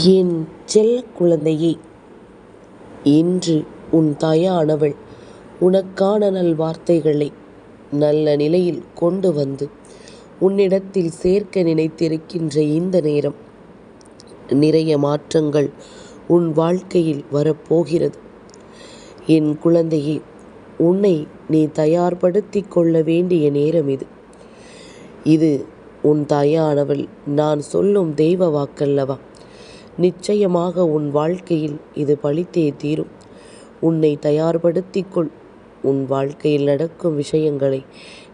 என் செல்ல குழந்தையே இன்று உன் தாயானவள் உனக்கான நல் வார்த்தைகளை நல்ல நிலையில் கொண்டு வந்து உன்னிடத்தில் சேர்க்க நினைத்திருக்கின்ற இந்த நேரம் நிறைய மாற்றங்கள் உன் வாழ்க்கையில் வரப்போகிறது. என் குழந்தையே உன்னை நீ தயார்படுத்திக் கொள்ள வேண்டிய நேரம் இது. இது உன் தாயானவள் நான் சொல்லும் தெய்வ வாக்கல்லவா? நிச்சயமாக உன் வாழ்க்கையில் இது பழித்தே தீரும். உன்னை தயார்படுத்திக்கொள். உன் வாழ்க்கையில் நடக்கும் விஷயங்களை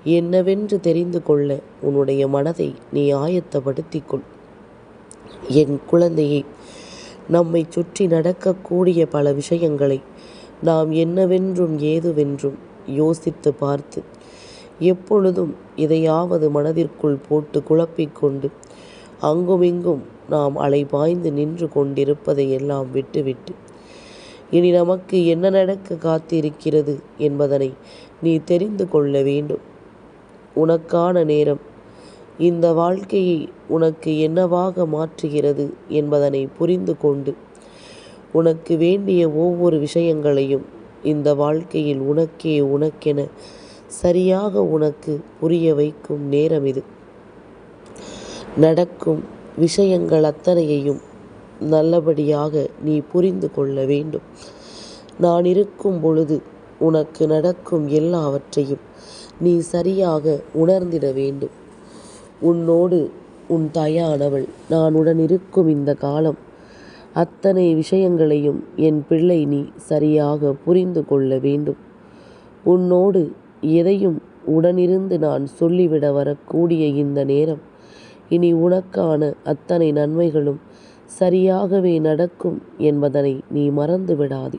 என்னவென்று தெரிந்து கொள்ள உன்னுடைய மனதை நீ ஆயத்தப்படுத்திக்கொள். என் குழந்தையை நம்மை சுற்றி நடக்கக்கூடிய பல விஷயங்களை நாம் என்னவென்றும் ஏதுவென்றும் யோசித்து பார்த்து எப்பொழுதும் இதையாவது மனதிற்குள் போட்டு குழப்பிக்கொண்டு அங்குமிங்கும் நாம் அலைபாய்ந்து நின்று கொண்டிருப்பதை எல்லாம் விட்டுவிட்டு இனி நமக்கு என்ன நடக்க காத்திருக்கிறது என்பதனை நீ தெரிந்து கொள்ள வேண்டும். உனக்கான நேரம் இந்த வாழ்க்கையை உனக்கு என்னவாக மாற்றுகிறது என்பதனை புரிந்து கொண்டு உனக்கு வேண்டிய ஒவ்வொரு விஷயங்களையும் இந்த வாழ்க்கையில் உனக்கே உனக்கென சரியாக உனக்கு புரிய வைக்கும் நேரம் இது. நடக்கும் விஷயங்கள் அத்தனையையும் நல்லபடியாக நீ புரிந்து கொள்ள வேண்டும். நான் இருக்கும் பொழுது உனக்கு நடக்கும் எல்லாவற்றையும் நீ சரியாக உணர்ந்திட வேண்டும். உன்னோடு உன் தாயானவள் நான் உடன் இருக்கும் இந்த காலம் அத்தனை விஷயங்களையும் என் பிள்ளை நீ சரியாக புரிந்து கொள்ள வேண்டும். உன்னோடு எதையும் உடனிருந்து நான் சொல்லிவிட வரக்கூடிய இந்த நேரம் இனி உனக்கான அத்தனை நன்மைகளும் சரியாகவே நடக்கும் என்பதனை நீ மறந்து விடாதே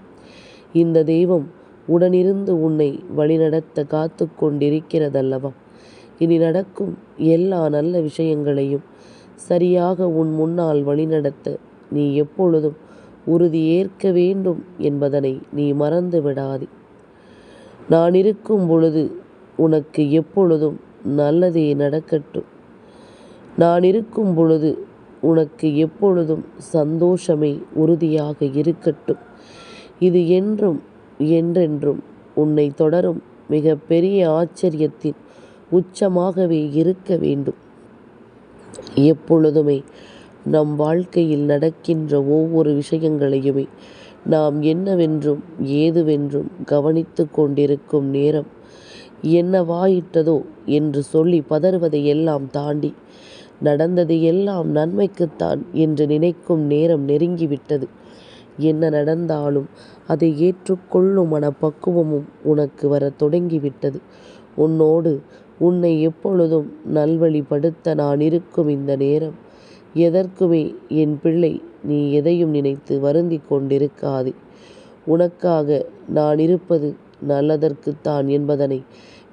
இந்த தெய்வம் உடனிருந்து உன்னை வழிநடத்த காத்து கொண்டிருக்கிறதல்லவா? இனி நடக்கும் எல்லா நல்ல விஷயங்களையும் சரியாக உன் முன்னால் வழிநடத்த நீ எப்பொழுதும் உறுதி ஏற்க வேண்டும் என்பதனை நீ மறந்து விடாதே நான் இருக்கும் பொழுது உனக்கு எப்பொழுதும் நல்லதே நடக்கட்டும். நான் இருக்கும் பொழுது உனக்கு எப்பொழுதும் சந்தோஷமே உறுதியாக இருக்கட்டும். இது என்றும் என்றென்றும் உன்னை தொடரும் மிக பெரிய ஆச்சரியத்தின் உச்சமாகவே இருக்க வேண்டும். எப்பொழுதுமே நம் வாழ்க்கையில் நடக்கின்ற ஒவ்வொரு விஷயங்களையுமே நாம் என்னவென்றும் ஏதுவென்றும் கவனித்து கொண்டிருக்கும் நேரம் என்னவாயிட்டதோ என்று சொல்லி பதறுவதை எல்லாம் தாண்டி நடந்தது எல்லாம் நன்மைக்குத்தான் என்று நினைக்கும் நேரம் நெருங்கிவிட்டது. என்ன நடந்தாலும் அதை ஏற்றுக்கொள்ளும் மனப்பக்குவமும் உனக்கு வர தொடங்கிவிட்டது. உன்னோடு உன்னை எப்பொழுதும் நல்வழிப்படுத்த நான் இருக்கும் இந்த நேரம். எதற்குமே என் பிள்ளை நீ எதையும் நினைத்து வருந்தி கொண்டிருக்காதே. உனக்காக நான் இருப்பது நல்லதற்குத்தான் என்பதனை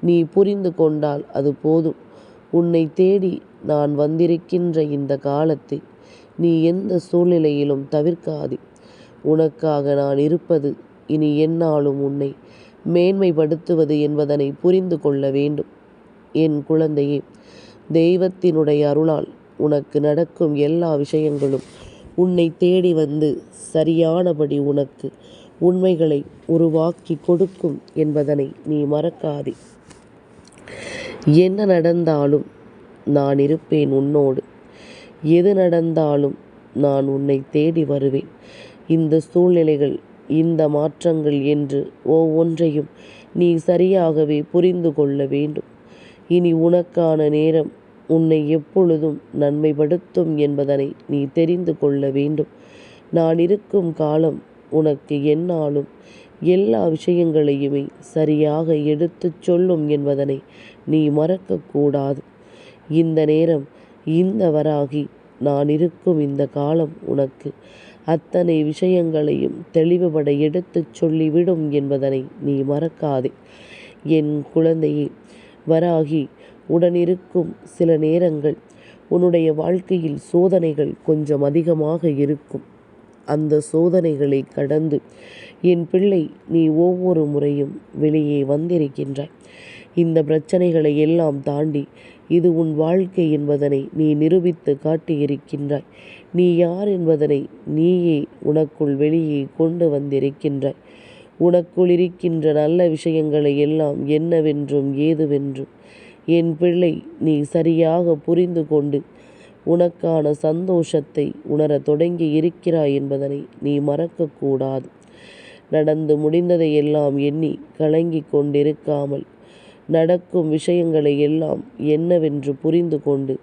நீ புரிந்து கொண்டால் அது போதும். உன்னை தேடி நான் வந்திருக்கின்ற இந்த காலத்தை நீ எந்த சூழ்நிலையிலும் தவிர்க்காதே. உனக்காக நான் இருப்பது இனி என்னாலும் உன்னை மேன்மைப்படுத்துவது என்பதனை புரிந்து கொள்ள வேண்டும். என் குழந்தையே தெய்வத்தினுடைய அருளால் உனக்கு நடக்கும் எல்லா விஷயங்களும் உன்னை தேடி வந்து சரியானபடி உனக்கு உண்மைகளை உருவாக்கி கொடுக்கும் என்பதனை நீ மறக்காதே. என்ன நடந்தாலும் நான் இருப்பேன் உன்னோடு. எது நடந்தாலும் நான் உன்னை தேடி வருவேன். இந்த சூழ்நிலைகள் இந்த மாற்றங்கள் என்று ஒவ்வொன்றையும் நீ சரியாகவே புரிந்து கொள்ள வேண்டும். இனி உனக்கான நேரம் உன்னை எப்பொழுதும் நன்மைப்படுத்தும் என்பதனை நீ தெரிந்து கொள்ள வேண்டும். நான் இருக்கும் காலம் உனக்கு என்னாலும் எல்லா விஷயங்களையுமே சரியாக எடுத்துச் சொல்லும் என்பதனை நீ மறக்கக்கூடாது. இந்த நேரம் இந்த வராகி நான் இருக்கும் இந்த காலம் உனக்கு. அத்தனை விஷயங்களையும் தெளிவுபட எடுத்துச் சொல்லிவிடும் என்பதனை நீ மறக்காதே. என் குழந்தையே வராகி உடனிருக்கும் சில நேரங்கள் உன்னுடைய வாழ்க்கையில் சோதனைகள் கொஞ்சம் அதிகமாக இருக்கும். அந்த சோதனைகளை கடந்து என் பிள்ளை நீ ஒவ்வொரு முறையும் வெளியே வந்திருக்கின்றாய். இந்த பிரச்சனைகளை எல்லாம் தாண்டி இது உன் வாழ்க்கை என்பதனை நீ நிரூபித்து காட்டியிருக்கின்றாய். நீ யார் என்பதனை நீயே உனக்குள் வெளியே கொண்டு வந்திருக்கின்றாய். உனக்குள் இருக்கின்ற நல்ல விஷயங்களை எல்லாம் என்னவென்றும் ஏதுவென்றும் என் பிள்ளை நீ சரியாக புரிந்து கொண்டு உனக்கான சந்தோஷத்தை உணரத் தொடங்கி இருக்கிறாய் என்பதனை நீ மறக்கக்கூடாது. நடந்து முடிந்ததை எல்லாம் எண்ணி கலங்கி கொண்டிருக்காமல் நடக்கும் விஷயங்களை எல்லாம் என்னவென்று புரிந்து கொண்டு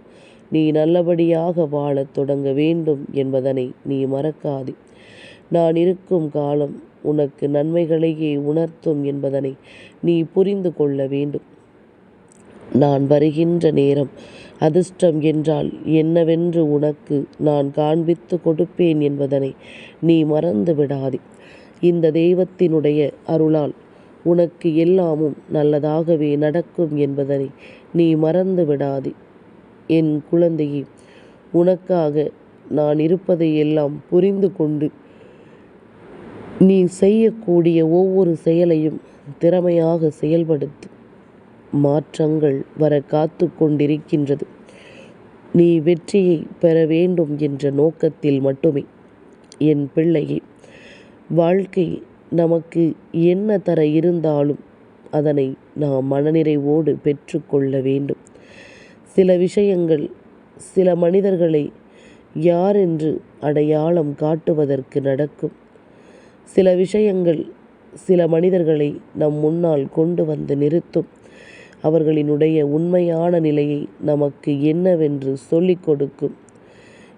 நீ நல்லபடியாக வாழத் தொடங்க வேண்டும் என்பதனை நீ மறக்காதே. நான் இருக்கும் காலம் உனக்கு நன்மைகளையே உணர்த்தும் என்பதனை நீ புரிந்து கொள்ள வேண்டும். நான் வருகின்ற நேரம் அதிர்ஷ்டம் என்றால் என்னவென்று உனக்கு நான் காண்பித்து கொடுப்பேன் என்பதனை நீ மறந்து விடாதே. இந்த தெய்வத்தினுடைய அருளால் உனக்கு எல்லாமும் நல்லதாகவே நடக்கும் என்பதனை நீ மறந்து விடாதே என் குழந்தையே உனக்காக நான் இருப்பதை எல்லாம் புரிந்து கொண்டு நீ செய்யக்கூடிய ஒவ்வொரு செயலையும் திறமையாக செயல்படுத்து. மாற்றங்கள் வர காத்து கொண்டிருக்கின்றது. நீ வெற்றியை பெற வேண்டும் என்ற நோக்கத்தில் மட்டுமே. என் பிள்ளையை வாழ்க்கை நமக்கு என்ன தர இருந்தாலும் அதனை நாம் மனநிறைவோடு பெற்றுக்கொள்ள வேண்டும். சில விஷயங்கள் சில மனிதர்களை யார் என்று அடையாளம் காட்டுவதற்கு நடக்கும். சில விஷயங்கள் சில மனிதர்களை நம் முன்னால் கொண்டு வந்து நிறுத்தும். அவர்களினுடைய உண்மையான நிலையை நமக்கு என்னவென்று சொல்லிக் கொடுக்கும்.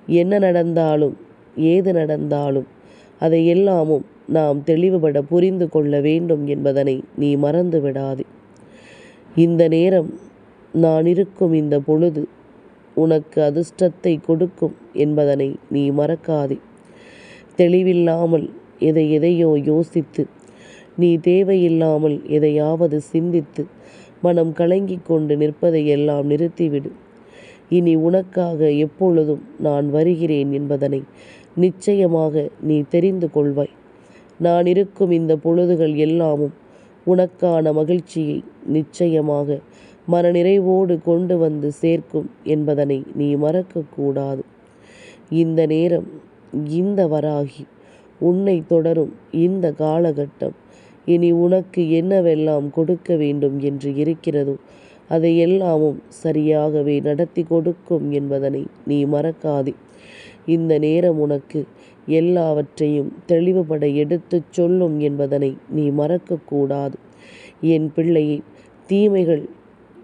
என்ன நடந்தாலும் ஏது நடந்தாலும் அதை எல்லாமும் நாம் தெளிவுபட புரிந்து கொள்ள வேண்டும் என்பதனை நீ மறந்து விடாதே இந்த நேரம் நான் இருக்கும் இந்த பொழுது உனக்கு அதிர்ஷ்டத்தை கொடுக்கும் என்பதனை நீ மறக்காதே. தெளிவில்லாமல் எதை எதையோ யோசித்து நீ தேவையில்லாமல் எதையாவது சிந்தித்து மனம் கலங்கி கொண்டு நிற்பதையெல்லாம் நிறுத்திவிடு. இனி உனக்காக எப்பொழுதும் நான் வருகிறேன் என்பதனை நிச்சயமாக நீ தெரிந்து கொள்வாய். நான் இருக்கும் இந்த பொழுதுகள் எல்லாமும் உனக்கான மகிழ்ச்சியை நிச்சயமாக மனநிறைவோடு கொண்டு வந்து சேர்க்கும் என்பதனை நீ மறக்கக்கூடாது இந்த நேரம் இந்த வராகி உன்னை தொடரும் இந்த காலகட்டம் இனி உனக்கு என்னவெல்லாம் கொடுக்க வேண்டும் என்று இருக்கிறதோ அதை எல்லாமும் சரியாகவே நடத்தி கொடுக்கும் என்பதனை நீ மறக்காதே. இந்த நேரம் உனக்கு எல்லாவற்றையும் தெளிவுபட எடுத்துச் சொல்லும் என்பதனை நீ மறக்கக்கூடாது. என் பிள்ளையை தீமைகள்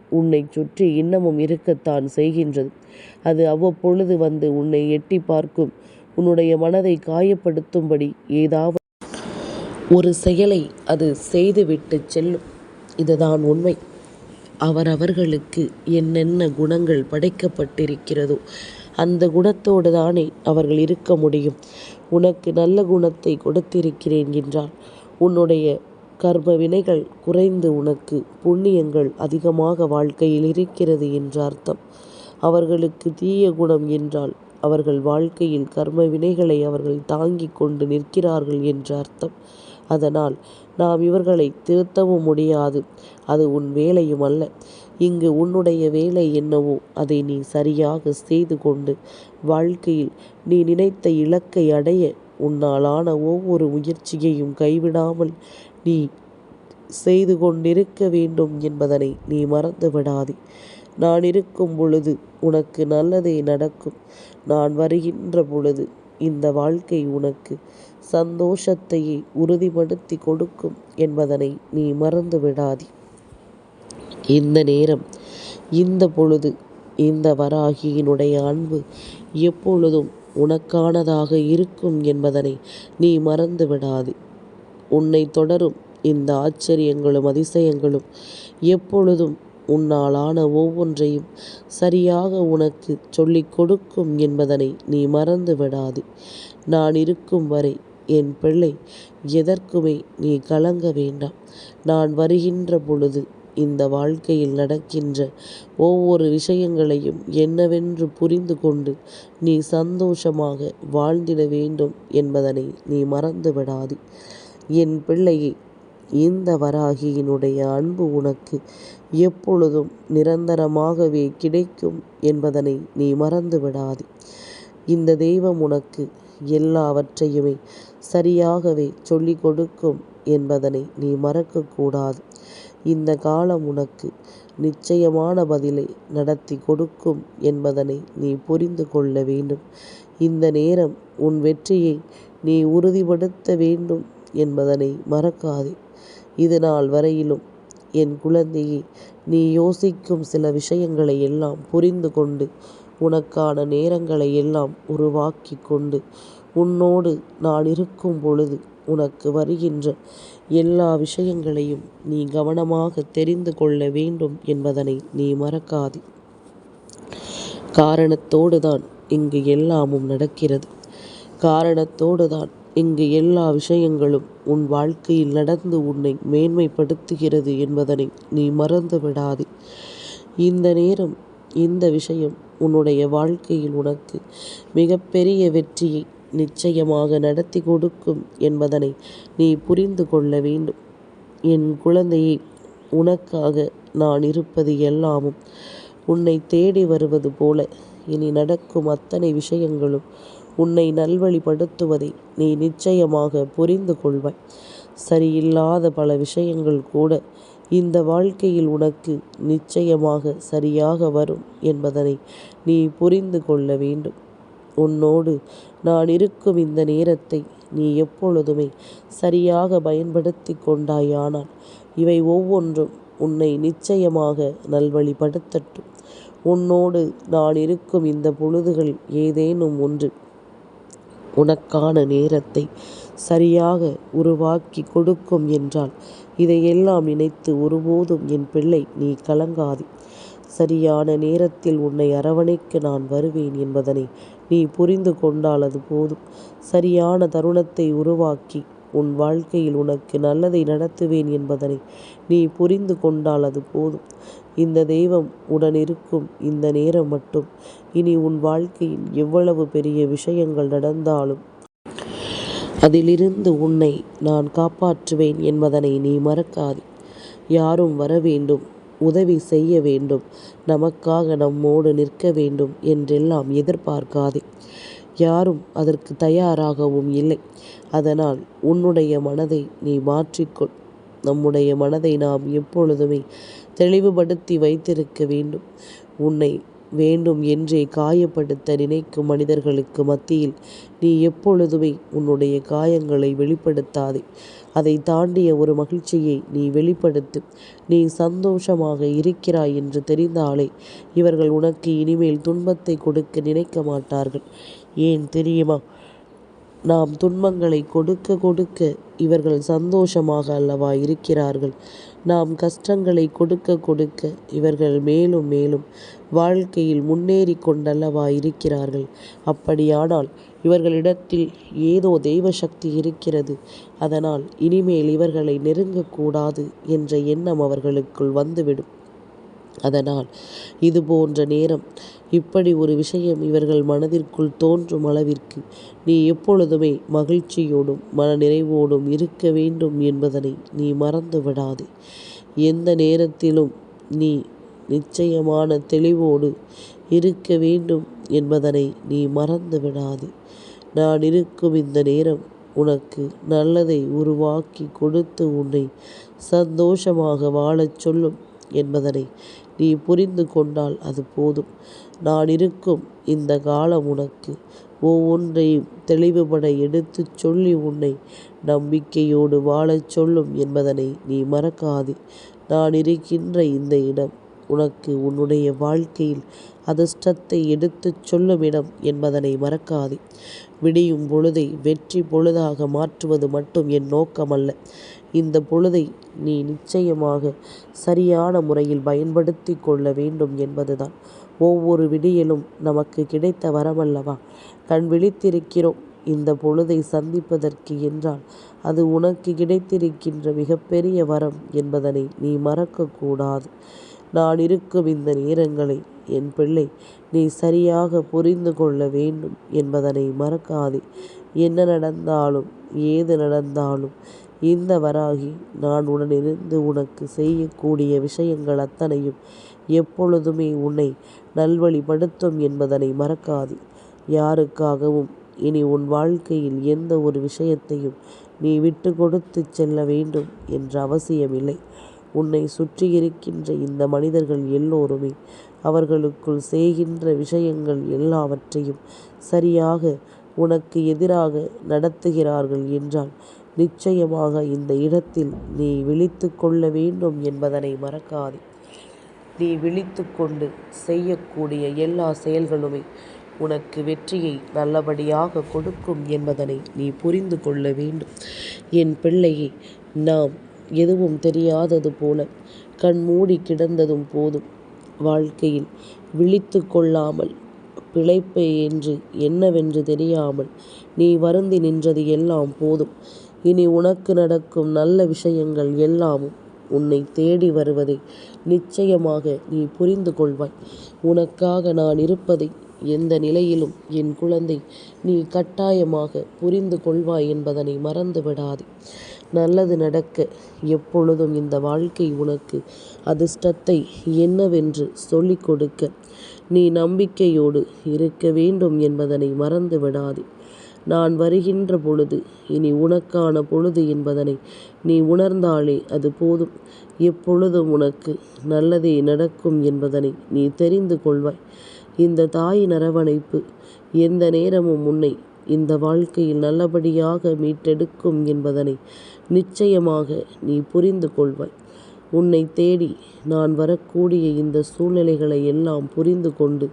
உன்னை சுற்றி இன்னமும் இருக்கத்தான் செய்கின்றது. அது அவ்வப்பொழுது வந்து உன்னை எட்டி பார்க்கும். உன்னுடைய மனதை காயப்படுத்தும்படி ஏதாவது ஒரு செயலை அது செய்துவிட்டு செல்லும். இதுதான் உண்மை. அவரவர்களுக்கு என்னென்ன குணங்கள் படைக்கப்பட்டிருக்கிறதோ அந்த குணத்தோடு தானே அவர்கள் இருக்க முடியும். உனக்கு நல்ல குணத்தை கொடுத்திருக்கிறேன் என்றால் உன்னுடைய கர்ம வினைகள் குறைந்து உனக்கு புண்ணியங்கள் அதிகமாக வாழ்க்கையில் இருக்கிறது என்ற அர்த்தம். அவர்களுக்கு தீய குணம் என்றால் அவர்கள் வாழ்க்கையில் கர்ம வினைகளை அவர்கள் தாங்கிக் கொண்டு நிற்கிறார்கள் என்ற அர்த்தம். அதனால் நாம் இவர்களை திருத்தவும் முடியாது. அது உன் வேலையும் அல்ல. இங்கு உன்னுடைய வேலை என்னவோ அதை நீ சரியாக செய்து கொண்டு வாழ்க்கையில் நீ நினைத்த இலக்கை அடைய உன்னாலான ஒவ்வொரு முயற்சியையும் கைவிடாமல் நீ செய்து கொண்டிருக்க வேண்டும் என்பதனை நீ மறந்து விடாதே. நான் இருக்கும் பொழுது உனக்கு நல்லதே நடக்கும். நான் வருகின்ற பொழுது இந்த வாழ்க்கை உனக்கு சந்தோஷத்தையே உறுதிப்படுத்தி கொடுக்கும் என்பதனை நீ மறந்து விடாதே. இந்த நேரம் இந்த பொழுது இந்த வராகியினுடைய அன்பு எப்பொழுதும் உனக்கானதாக இருக்கும் என்பதனை நீ மறந்து விடாதே உன்னை தொடரும் இந்த ஆச்சரியங்களும் அதிசயங்களும் எப்பொழுதும் உன்னாலான ஒவ்வொன்றையும் சரியாக உனக்கு சொல்லிக் கொடுக்கும் என்பதனை நீ மறந்து விடாதே நான் இருக்கும் வரை என் பிள்ளை எதற்குமே நீ கலங்க வேண்டாம். நான் வருகின்ற பொழுது இந்த வாழ்க்கையில் நடக்கின்ற ஒவ்வொரு விஷயங்களையும் என்னவென்று புரிந்து கொண்டு நீ சந்தோஷமாக வாழ்ந்திட வேண்டும் என்பதனை நீ மறந்து விடாதே என் பிள்ளையை இந்த வராகியினுடைய அன்பு உனக்கு எப்பொழுதும் நிரந்தரமாகவே கிடைக்கும் என்பதனை நீ மறந்து விடாதே இந்த தெய்வம் உனக்கு எல்லாவற்றையுமே சரியாகவே சொல்லிக் கொடுக்கும் என்பதனை நீ மறக்கக்கூடாது. இந்த காலம் உனக்கு நிச்சயமான பதிலை நடத்தி கொடுக்கும் என்பதனை நீ புரிந்து கொள்ள வேண்டும். இந்த நேரம் உன் வெற்றியை நீ உறுதிப்படுத்த வேண்டும் என்பதனை மறக்காதே. இது நாள் வரையிலும் என் குழந்தையே நீ யோசிக்கும் சில விஷயங்களை எல்லாம் புரிந்து கொண்டு உனக்கான நேரங்களை எல்லாம் உருவாக்கி கொண்டு உன்னோடு நான் இருக்கும் பொழுது உனக்கு வருகின்ற எல்லா விஷயங்களையும் நீ கவனமாக தெரிந்து கொள்ள வேண்டும் என்பதனை நீ மறக்காதே. காரணத்தோடு தான் இங்கு எல்லாமும் நடக்கிறது. காரணத்தோடு தான் இங்கு எல்லா விஷயங்களும் உன் வாழ்க்கையில் நடந்து உன்னை மேன்மைப்படுத்துகிறது என்பதனை நீ மறந்து விடாதே. இந்த நேரம் இந்த விஷயம் உன்னுடைய வாழ்க்கையில் உனக்கு மிகப்பெரிய வெற்றியை நிச்சயமாக நடத்தி கொடுக்கும் என்பதனை நீ புரிந்து கொள்ள வேண்டும். என் குழந்தையை உனக்காக நான் இருப்பது எல்லாமும் உன்னை தேடி வருவது போல. இனி நடக்கும் அத்தனை விஷயங்களும் உன்னை நல்வழிப்படுத்துவதை நீ நிச்சயமாக புரிந்து கொள்வாய். சரியில்லாத பல விஷயங்கள் கூட இந்த வாழ்க்கையில் உனக்கு நிச்சயமாக சரியாக வரும் என்பதனை நீ புரிந்து கொள்ள வேண்டும். உன்னோடு நான் இருக்கும் இந்த நேரத்தை நீ எப்பொழுதுமே சரியாக பயன்படுத்தி கொண்டாயானால் இவை ஒவ்வொன்றும் உன்னை நிச்சயமாக நல்வழிப்படுத்தட்டும். உன்னோடு நான் இருக்கும் இந்த பொழுதுகள் ஏதேனும் ஒன்று உனக்கான நேரத்தை சரியாக உருவாக்கி கொடுக்கும் என்றால் இதையெல்லாம் நினைத்து ஒருபோதும் என் பிள்ளை நீ கலங்காதே. சரியான நேரத்தில் உன்னை அரவணைக்க நான் வருவேன் என்பதனை நீ புரிந்து கொண்டால் அது போதும். சரியான தருணத்தை உருவாக்கி உன் வாழ்க்கையில் உனக்கு நல்லதை நடத்துவேன் என்பதனை நீ புரிந்து கொண்டால் அது போதும். இந்த தெய்வம் உடன் இருக்கும் இந்த நேரம் மட்டும். இனி உன் வாழ்க்கையில் எவ்வளவு பெரிய விஷயங்கள் நடந்தாலும் அதிலிருந்து உன்னை நான் காப்பாற்றுவேன் என்பதனை நீ மறக்காதே. யாரும் வர வேண்டும். உதவி செய்ய வேண்டும். நமக்காக நம்மோடு நிற்க வேண்டும் என்றெல்லாம் எதிர்பார்க்காதே. யாரும் அதற்கு தயாராகவும் இல்லை. அதனால் உன்னுடைய மனதை நீ மாற்றிக்கொள். நம்முடைய மனதை நாம் எப்பொழுதுமே தெளிவுபடுத்தி வைத்திருக்க வேண்டும். உன்னை வேண்டும் என்றே காயப்படுத்த நினைக்கும் மனிதர்களுக்கு மத்தியில் நீ எப்பொழுதுமே உன்னுடைய காயங்களை வெளிப்படுத்தாதே. அதை தாண்டிய ஒரு மகிழ்ச்சியை நீ வெளிப்படுத்து. நீ சந்தோஷமாக இருக்கிறாய் என்று தெரிந்தாலே இவர்கள் உனக்கு இனிமேல் துன்பத்தை கொடுக்க நினைக்க மாட்டார்கள். ஏன் தெரியுமா? நாம் துன்பங்களை கொடுக்க கொடுக்க இவர்கள் சந்தோஷமாக அல்லவா இருக்கிறார்கள். நாம் கஷ்டங்களை கொடுக்க கொடுக்க இவர்கள் மேலும் மேலும் வாழ்க்கையில் முன்னேறி கொண்டல்லவா இருக்கிறார்கள். அப்படியானால் இவர்களிடத்தில் ஏதோ தெய்வ சக்தி இருக்கிறது. அதனால் இனிமேல் இவர்களை நெருங்கக்கூடாது என்ற எண்ணம் அவர்களுக்குள் வந்துவிடும். அதனால் இது போன்ற நேரம் இப்படி ஒரு விஷயம் இவர்கள் மனதிற்குள் தோன்றும் அளவிற்கு நீ எப்பொழுதுமே மகிழ்ச்சியோடும் மன நிறைவோடும் இருக்க வேண்டும் என்பதனை நீ மறந்து விடாதே எந்த நேரத்திலும் நீ நிச்சயமான தெளிவோடு இருக்க வேண்டும் என்பதனை நீ மறந்து விடாதே நான் இருக்கும் இந்த நேரம் உனக்கு நல்லதை உருவாக்கி கொடுத்து உன்னை சந்தோஷமாக வாழச் சொல்லும். என்பதனை நீ புரிந்து கொண்டால் அது போதும். நான் இருக்கும் இந்த காலம் உனக்கு. ஒவ்வொன்றையும் தெளிவுபட எடுத்துச் சொல்லி உன்னை நம்பிக்கையோடு வாழச் சொல்லும் என்பதனை நீ மறக்காதே. நான் இருக்கின்ற இந்த இடம் உனக்கு உன்னுடைய வாழ்க்கையில் அதிர்ஷ்டத்தை எடுத்துச் சொல்லும் இடம் என்பதனை மறக்காதே. விடியும் பொழுதை வெற்றி பொழுதாக மாற்றுவது மட்டும் என் நோக்கமல்ல. இந்த பொழுதை நீ நிச்சயமாக சரியான முறையில் பயன்படுத்தி கொள்ள வேண்டும் என்பதுதான். ஒவ்வொரு விடியலும் நமக்கு கிடைத்த வரமல்லவா? கண் விழித்திருக்கிறோம். இந்த பொழுதை சந்திப்பதற்கு என்றால் அது உனக்கு கிடைத்திருக்கின்ற மிகப்பெரிய வரம் என்பதனை நீ மறக்கக்கூடாது. நான் இருக்கும் இந்த நேரங்களை என் பிள்ளை நீ சரியாக புரிந்து கொள்ள வேண்டும் என்பதனை மறக்காதே. என்ன நடந்தாலும் ஏது நடந்தாலும் இந்த வராகி நான் உடனிருந்து உனக்கு செய்யக்கூடிய விஷயங்கள் அத்தனையும் எப்பொழுதுமே உன்னை நல்வழிப்படுத்தும் என்பதனை மறக்காதே. யாருக்காகவும் இனி உன் வாழ்க்கையில் எந்த ஒரு விஷயத்தையும் நீ விட்டு கொடுத்து செல்ல வேண்டும் என்ற அவசியமில்லை. உன்னை சுற்றியிருக்கின்ற இந்த மனிதர்கள் எல்லோருமே அவர்களுக்குள் செய்கின்ற விஷயங்கள் எல்லாவற்றையும் சரியாக உனக்கு எதிராக நடத்துகிறார்கள் என்றால் நிச்சயமாக இந்த இடத்தில் நீ விழித்து கொள்ள வேண்டும் என்பதனை மறக்காதே. நீ விழித்து கொண்டு செய்யக்கூடிய எல்லா செயல்களுமே உனக்கு வெற்றியை நல்லபடியாக கொடுக்கும் என்பதனை நீ புரிந்து கொள்ள வேண்டும். என் பிள்ளையை நாம் எதுவும் தெரியாதது போல கண் மூடி கிடந்ததும் போதும். வாழ்க்கையில் விழித்து கொள்ளாமல் பிழைப்பை என்று என்னவென்று தெரியாமல் நீ வருந்தி நின்றது எல்லாம் போதும். இனி உனக்கு நடக்கும் நல்ல விஷயங்கள் எல்லாமும் உன்னை தேடி வருவதை நிச்சயமாக நீ புரிந்து கொள்வாய். உனக்காக நான் இருப்பதை எந்த நிலையிலும் என் குழந்தை நீ கட்டாயமாக புரிந்து கொள்வாய் என்பதனை மறந்து விடாதே நல்லது நடக்க எப்பொழுதும் இந்த வாழ்க்கை உனக்கு அதிர்ஷ்டத்தை என்னவென்று சொல்லிக் கொடுக்க நீ நம்பிக்கையோடு இருக்க வேண்டும் என்பதனை மறந்து விடாதே நான் வருகின்ற பொழுது இனி உனக்கான பொழுது என்பதனை நீ உணர்ந்தாலே அது போதும். எப்பொழுதும் உனக்கு நல்லதே நடக்கும் என்பதனை நீ தெரிந்து கொள்வாய். இந்த தாயின் அரவணைப்பு எந்த நேரமும் உன்னை இந்த வாழ்க்கையில் நல்லபடியாக மீட்டெடுக்கும் என்பதனை நிச்சயமாக நீ புரிந்து கொள்வாய். உன்னை தேடி நான் வரக்கூடிய இந்த சூழ்நிலைகளை எல்லாம் புரிந்து கொண்டு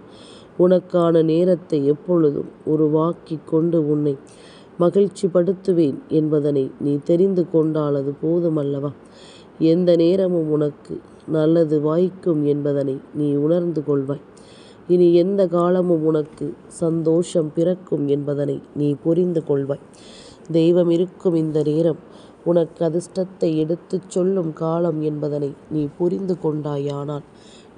உனக்கான நேரத்தை எப்பொழுதும் உருவாக்கி கொண்டு உன்னை மகிழ்ச்சிப்படுத்துவேன் என்பதனை நீ தெரிந்து கொண்டாலது போதுமல்லவா? எந்த நேரமும் உனக்கு நல்லது வாய்க்கும் என்பதனை நீ உணர்ந்து கொள்வாய். இனி எந்த காலமும் உனக்கு சந்தோஷம் பிறக்கும் என்பதனை நீ புரிந்து கொள்வாய். தெய்வம் இருக்கும் இந்த நேரம் உனக்கு அதிர்ஷ்டத்தை எடுத்துச் சொல்லும் காலம் என்பதனை நீ புரிந்து கொண்டாயானால்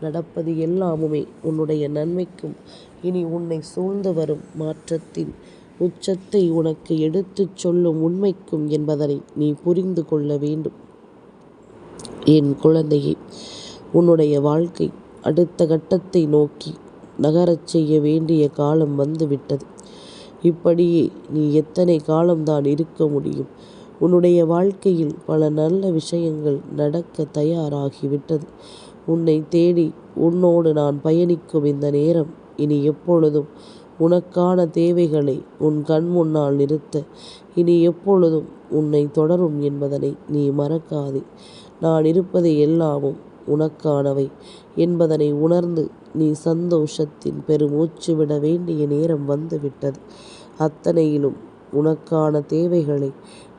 நடப்பது எல்லாமுமே உன்னுடைய நன்மைக்கும். இனி உன்னை சூழ்ந்து வரும் மாற்றத்தின் உச்சத்தை உனக்கு எடுத்துச் சொல்லும் உண்மைக்கும் என்பதனை நீ புரிந்து கொள்ள வேண்டும். என் குழந்தையே உன்னுடைய வாழ்க்கை அடுத்த கட்டத்தை நோக்கி நகரச் செய்ய வேண்டிய காலம் வந்துவிட்டது. இப்படியே நீ எத்தனை காலம்தான் இருக்க முடியும்? உன்னுடைய வாழ்க்கையில் பல நல்ல விஷயங்கள் நடக்க தயாராகிவிட்டது. உன்னை தேடி உன்னோடு நான் பயணிக்கும் இந்த நேரம் இனி எப்பொழுதும் உனக்கான தேவைகளை உன் கண் முன்னால் நிறுத்த. இனி எப்பொழுதும் உன்னை தொடரும் என்பதனை நீ மறக்காதே. நான் இருப்பது எல்லாமும் உனக்கானவை என்பதனை உணர்ந்து நீ சந்தோஷத்தின் பெருமூச்சு விட வேண்டிய நேரம் வந்துவிட்டது. அத்தனையிலும் உனக்கான தேவைகளை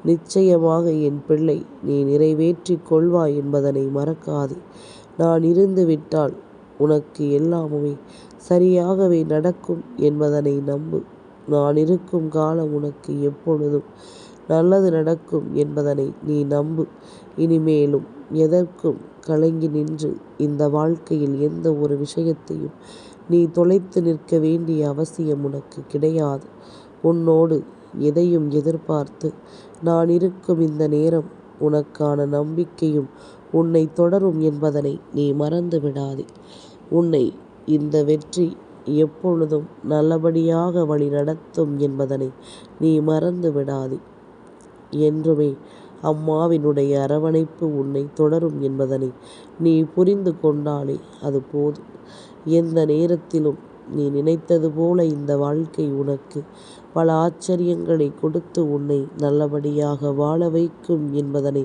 நிச்சயமாக என் பிள்ளை நீ நிறைவேற்றிக் கொள்வாய் என்பதனை மறக்காதே. நான் இருந்து விட்டால் உனக்கு எல்லாமுமே சரியாகவே நடக்கும் என்பதனை நம்பு. நான் இருக்கும் காலம் உனக்கு எப்பொழுதும் நல்லது நடக்கும் என்பதனை நீ நம்பு. இனிமேலும் எதற்கும் கலங்கி நின்று இந்த வாழ்க்கையில் எந்த ஒரு விஷயத்தையும் நீ தொலைத்து நிற்க வேண்டிய அவசியம் உனக்கு கிடையாது. உன்னோடு எதையும் எதிர்பார்த்து நான் இருக்கும் இந்த நேரம் உனக்கான நம்பிக்கையும் உன்னை தொடரும் என்பதனை நீ மறந்து விடாதே உன்னை இந்த வெற்றி எப்பொழுதும் நல்லபடியாக வழி நடத்தும் என்பதனை நீ மறந்து விடாதே என்றுமே அம்மாவினுடைய அரவணைப்பு உன்னை தொடரும் என்பதனை நீ புரிந்து கொண்டாலே அது போதும். எந்த நேரத்திலும் நீ நினைத்தது போல இந்த வாழ்க்கை உனக்கு. பல ஆச்சரியங்களை கொடுத்து உன்னை நல்லபடியாக வாழ வைக்கும் என்பதனை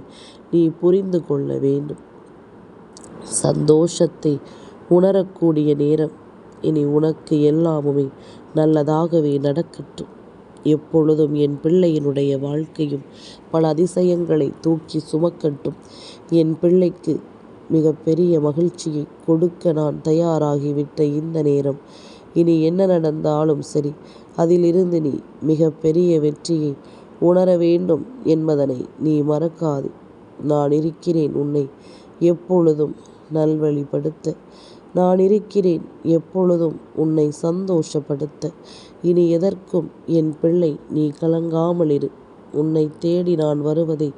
நீ புரிந்து கொள்ள வேண்டும். சந்தோஷத்தை உணரக்கூடிய நேரம். இனி உனக்கு எல்லாமுமே நல்லதாகவே நடக்கட்டும். எப்பொழுதும் என் பிள்ளையினுடைய வாழ்க்கையும் பல அதிசயங்களை தூக்கி சுமக்கட்டும். என் பிள்ளைக்கு மிகப்பெரிய மகிழ்ச்சியை கொடுக்க நான் தயாராகிவிட்ட இந்த நேரம் இனி என்ன நடந்தாலும் சரி அதிலிருந்து நீ மிக பெரிய வெற்றியை உணர வேண்டும் என்பதனை நீ மறக்காது. நான் இருக்கிறேன் உன்னை எப்பொழுதும் நல்வழிப்படுத்த. நான் இருக்கிறேன் எப்பொழுதும் உன்னை சந்தோஷப்படுத்த. இனி எதற்கும் என் பிள்ளை நீ கலங்காமல் இரு. உன்னை தேடி நான் வருவதை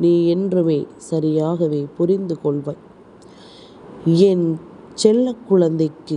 நீ என்றுமே சரியாகவே புரிந்து கொள்வாய். என் செல்ல குழந்தைக்கு